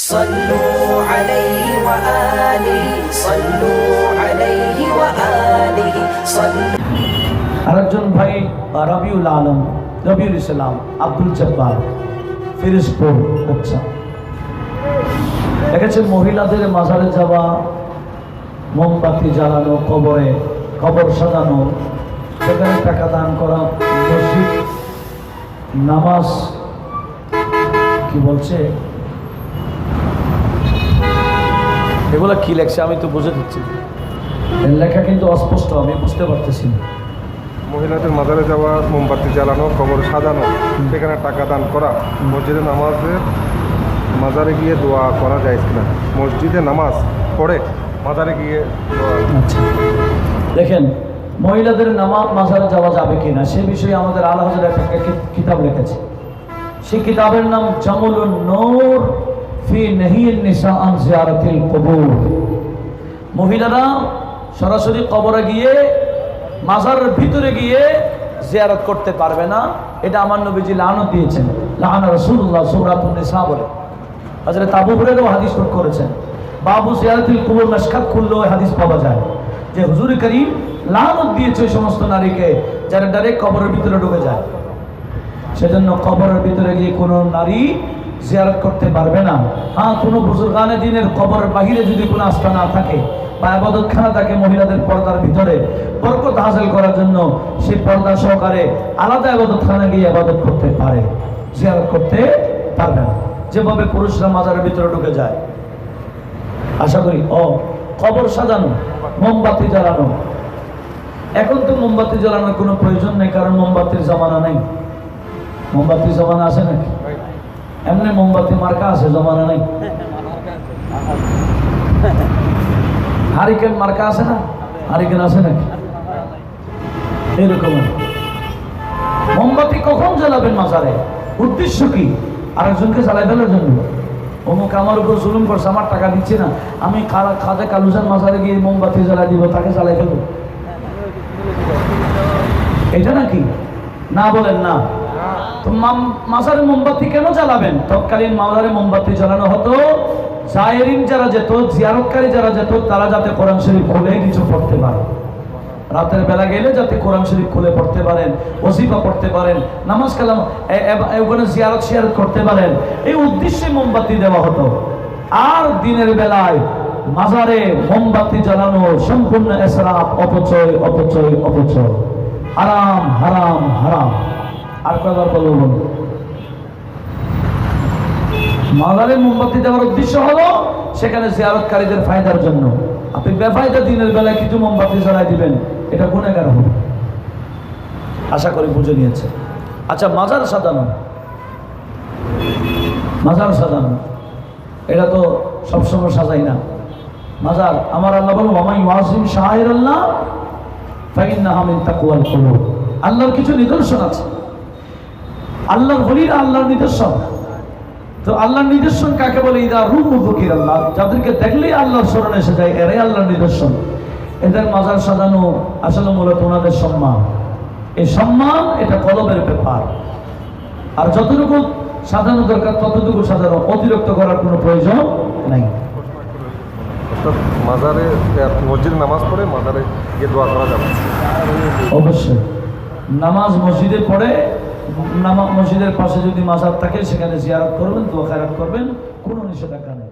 صلوا عليه وآله صلوا عليه وآله صلوا আরেকজন ভাই রবিউল আলম রবিউল ইসলাম আব্দুল জব্বার ফিরিজপুর আচ্ছা দেখেছেন মহিলাদের মাজারে যাওয়া মোমবাতি জ্বালানো কবরে কবর সাজানো সেখানে টাকা দান করা মসজিদ নামাজ কি বলছে এগুলো কি লেখছে আমি তো বুঝে দিচ্ছি লেখা কিন্তু অস্পষ্ট আমি বুঝতে পারতেছি না। মহিলাদের মাজারে যাওয়া মোমবাতি জ্বালানো কবর সাজানো সেখানে টাকা দান করা মসজিদে নামাজে মাজারে গিয়ে দোয়া করা যায় কিনা? মসজিদে নামাজ পড়ে মাজারে গিয়ে দোয়া আচ্ছা। দেখেন মহিলাদের নামাজ মাজারে যাওয়া যাবে কিনা সে বিষয়ে আমাদের আল্লাহ হাজার একটা কিতাব লিখেছে। সেই কিতাবের নাম জামুলুন নূর। মহিলারা সরাসরি কবরে গিয়ে, মাজারের ভিতরে গিয়ে জিয়ারত করতে পারবে না। এটা আমার নবীজি লানত দিয়েছেন। লাহানা রাসূলুল্লাহ সূরাতুন নিসা বলে। হযরত আবু হুরায়রাও হাদিস করেছেন। বাবু জিয়ারাতুল কুবুর মাসকাত খুললেও হাদিস পাওয়া যায়। যে হুজুর করিম দিয়েছে ওই সমস্ত নারীকে, যারা ডাইরেক্ট কবরের ভিতরে ঢুকে যায়। সেজন্য কবরের ভিতরে গিয়ে কোনো নারী জিয়ারত করতে পারবে না। হ্যাঁ কোনো বুজুর্গানে দিনের কবরের বাহিরে যদি কোনো আস্থা না থাকে, বা আবাদতখানা থাকে মহিলাদের পর্দার ভিতরে, বরকত হাসিল করার জন্য সেই পর্দা সহকারে আলাদা আবাদতখানা গিয়ে আবাদত করতে পারে। জিয়ারত করতে পারবে না। যেভাবে পুরুষরা মাজারের ভিতরে ঢুকে যায়। আশা করি, ও, কবর সাজানো, মোমবাতি জ্বালানো। এখন তো মোমবাতি জ্বালানোর কোনো প্রয়োজন নেই, কারণ মোমবাতির জমানা নেই। মোমবাতির জমানা আছে নাকি? এমনি মোমবাতি মার্কা আছে, জমানা নাই। হারিকেন মার্কা আছে না? হারিকেন আছে নাকি? এরকম। মোমবাতি কখন জ্বালাবেন মাজারে? উদ্দেশ্য কি? আরেকজনকে জ্বালাই ফেলার জন্য। অমুক আমার উপর জুলুম করছে, আমার টাকা দিচ্ছে না। আমি খাজা কালুজান মাজারে গিয়ে মোমবাতি জ্বালাই দিব, তাকে জ্বালাই ফেলব। এটা নাকি? না বলেন না। মাজারে মোমবাতি কেন জ্বালাবেন? তৎকালীন মাজারে মোমবাতি জ্বালানো হতো। জায়েরিন যারা যেত, জিয়ারতকারী যারা যেত, তারা যাতে কোরআন শরীফ খুলে কিছু পড়তে পারে। রাতের বেলা গেলে যাতে কোরআন শরীফ খুলে পড়তে পারেন, ওসিফা পড়তে পারেন, নামাজ কালাম ওখানে জিয়ারত শিয়ারত করতে পারেন। এই উদ্দেশ্যে মোমবাতি দেওয়া হতো। আর দিনের বেলায় মাজারে মোমবাতি জ্বালানো সম্পূর্ণ এসরাফ, অপচয় অপচয় অপচয়। হারাম হারাম হারাম। আর কয়বার বলব বলুন মাজারে মোমবাতি দেওয়ার উদ্দেশ্য হলো সেখানে জিয়ারতকারীদের ফায়দার জন্য। আপনি বেফায়দা দিনের বেলায় কিছু মোমবাতি জ্বালাই দিবেন, এটা গুণাগার হবে। আশা করি বুঝে নিয়েছে। আচ্ছা মাজার সাজানো। মাজার সাজানো। এটা তো সবসময় সাজাই না। মাজার, আমার আল্লাহ বলুন মামাই ওয়াসিম শাহের আল্লাহ ফাইন্না হামিন তাকুয়াল কলুব। আল্লাহর কিছু নিদর্শন আছে। আল্লাহর বলিরা আল্লাহর নিদর্শন। তো আল্লাহর নিদর্শন কাকে বলে? ইদা রূপ ফকির আল্লাহ যাদেরকে দেখলেই আল্লাহর স্মরণ এসে যায় এরাই আল্লাহর নিদর্শন। এদের মাজার সাজানো আসলে মূলত ওনাদের সম্মান। এই সম্মান এটা কলবের ব্যাপার। আর যতটুকু সাজানো দরকার ততটুকু সাজানো। অতিরিক্ত করার কোনো প্রয়োজন নাই। মাজারে মসজিদে নামাজ পড়ে মাজারে গিয়ে দোয়া করা যাবে। অবশ্যই। নামাজ মসজিদে পড়ে নামা মসজিদের পাশে যদি মাজার থাকে, সেখানে জিয়ারত করবেন, দোয়া খায়রাত করবেন, কোনো নিষেধাজ্ঞা নেই।